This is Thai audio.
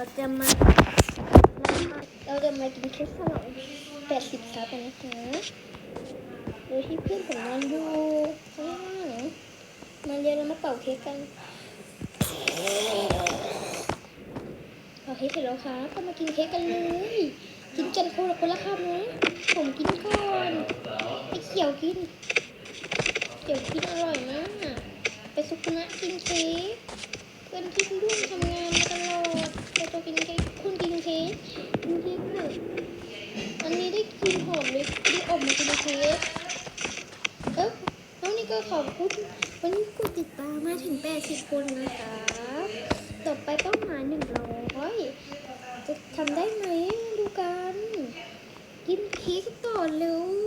เราจะมา เราจะมากินเค้กฉลองแปดสิบครับนนะคะโดยที่เพื่อนผมนอนอยู่ข้างล่างมาเรียนเรามาเป่าเค้กกันเป่าเค้กเสร็จแล้วครับก็มากินเค้กกันเลย กินกันคนละคนละคำนะผมกินก่อนไอ้เขียวกินเขียวกินอร่อยมากไปสุกุนะกินเค้กเพื่อนที่ร่วมทำงานมาตลอดเราจะกินเค้กคุณกินเค้ก กินเค้กเถอะอันนี้ได้กินหอมเลยได้อบมาเป็นเค้กเออแล้วนี่ก็ขอบคุณวันนี้กูติดตามมาถึงแปดสิบคนนะคะต่อไปเป้าหมาย100จะทำได้ไหมดูกัน กินเค้กต่อเร็ว